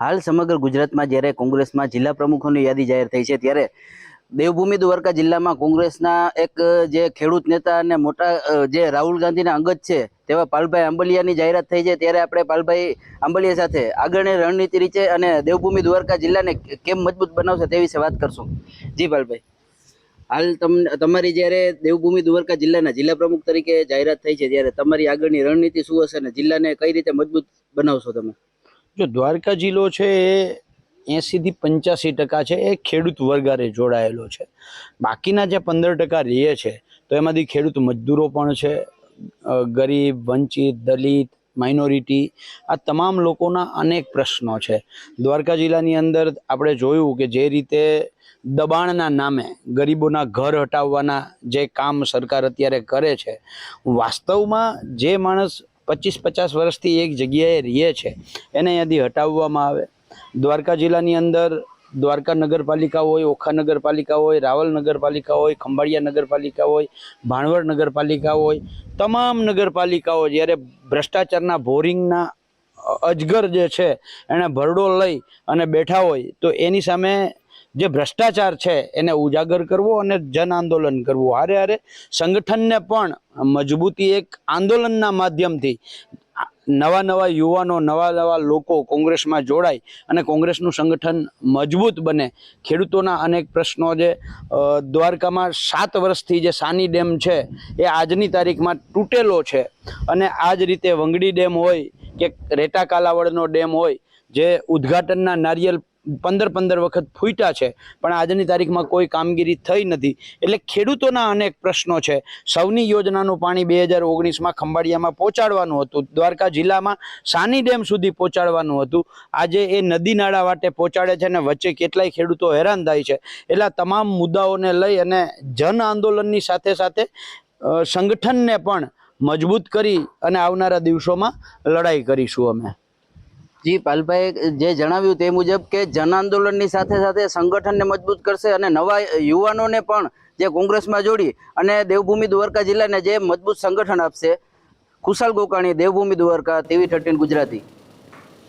હાલ સમગ્ર ગુજરાતમાં જ્યારે કોંગ્રેસમાં જિલ્લા પ્રમુખોની યાદી જાહેર થઈ છે, ત્યારે દેવભૂમિ દ્વારકા જિલ્લામાં કોંગ્રેસના એક, જે ખેડૂત નેતા અને મોટા જે રાહુલ ગાંધીના અંગત છે, તેવા પાલભાઈ આંબલિયાની જાહેરાત થઈ છે. ત્યારે આપણે પાલભાઈ આંબલિયા સાથે આગળની રણનીતિ રીતે અને દેવભૂમિ દ્વારકા જિલ્લાને કેમ મજબૂત બનાવશે તે વિશે વાત કરશું. જી પાલભાઈ. હાલ તમને તમારી જ્યારે દેવભૂમિ દ્વારકા જિલ્લાના જિલ્લા પ્રમુખ તરીકે જાહેરાત થઈ છે, ત્યારે તમારી આગળની રણનીતિ શું હશે અને જિલ્લાને કઈ રીતે મજબૂત બનાવશો તમે? જો દ્વારકા જિલ્લો છે એ એંસીથી પંચ્યાસી ટકા છે, એ ખેડૂત વર્ગારે જોડાયેલો છે. બાકીના જે પંદર ટકા રહે છે, તો એમાંથી ખેડૂત મજદૂરો પણ છે ગરીબ, વંચિત, દલિત માઇનોરિટી આ તમામ લોકોના અનેક પ્રશ્નો છે. દ્વારકા જિલ્લાની અંદર આપણે જોયું કે જે રીતે દબાણના નામે ગરીબોના ઘર હટાવવાના જે કામ સરકાર અત્યારે કરે છે, વાસ્તવમાં જે માણસ પચીસ પચાસ વર્ષથી એક જગ્યાએ રહીએ છે. એને અહીંયાથી હટાવવામાં આવે. દ્વારકા જિલ્લાની અંદર દ્વારકા નગરપાલિકા હોય, ઓખા નગરપાલિકા હોય, રાવલ નગરપાલિકા હોય, ખંભાળિયા નગરપાલિકા હોય, ભાણવડ નગરપાલિકા હોય, તમામ નગરપાલિકાઓ જ્યારે ભ્રષ્ટાચારના બોરિંગના અજગર જે છે એણે ભરડો લઈ અને બેઠા હોય, તો એની સામે જે ભ્રષ્ટાચાર છે, એને ઉજાગર કરવો અને જન આંદોલન કરવું. હારે હારે સંગઠનને પણ મજબૂતી એક આંદોલનના માધ્યમથી નવા નવા યુવાનો, નવા નવા લોકો કોંગ્રેસમાં જોડાય અને કોંગ્રેસનું સંગઠન મજબૂત બને. ખેડૂતોના અનેક પ્રશ્નો જે દ્વારકામાં સાત વર્ષથી જે સાની ડેમ છે, એ આજની તારીખમાં તૂટેલો છે અને આ જ રીતે વંગડી ડેમ હોય કે રેટા કાલાવડનો ડેમ હોય, જે ઉદ્ઘાટનના નારિયેલ પંદર પંદર વખત ફૂટ્યા છે, પણ આજની તારીખમાં કોઈ કામગીરી થઈ નથી. એટલે ખેડૂતોના અનેક પ્રશ્નો છે. સૌની યોજનાનું પાણી બે હજાર ઓગણીસમાં ખંભાળિયામાં પહોંચાડવાનું હતું. દ્વારકા જિલ્લામાં સાની ડેમ સુધી પહોંચાડવાનું હતું. આજે એ નદી નાળા વાટે પહોંચાડે છે અને વચ્ચે કેટલાય ખેડૂતો હેરાન થાય છે. એટલે તમામ મુદ્દાઓને લઈ અને જન આંદોલનની સાથે સાથે સંગઠનને પણ મજબૂત કરી અને આવનારા દિવસોમાં લડાઈ કરીશું અમે. જી, પાલભાઈ, જે જણાવ્યું તે મુજબ કે જન આંદોલનની સાથે સાથે સંગઠનને મજબૂત કરશે અને નવા યુવાનોને પણ જે કોંગ્રેસમાં જોડી અને દેવભૂમિ દ્વારકા જિલ્લાને જે મજબૂત સંગઠન આપશે, ખુશાલ ગોકાણી દેવભૂમિ દ્વારકા ટીવી થર્ટીન ગુજરાતી.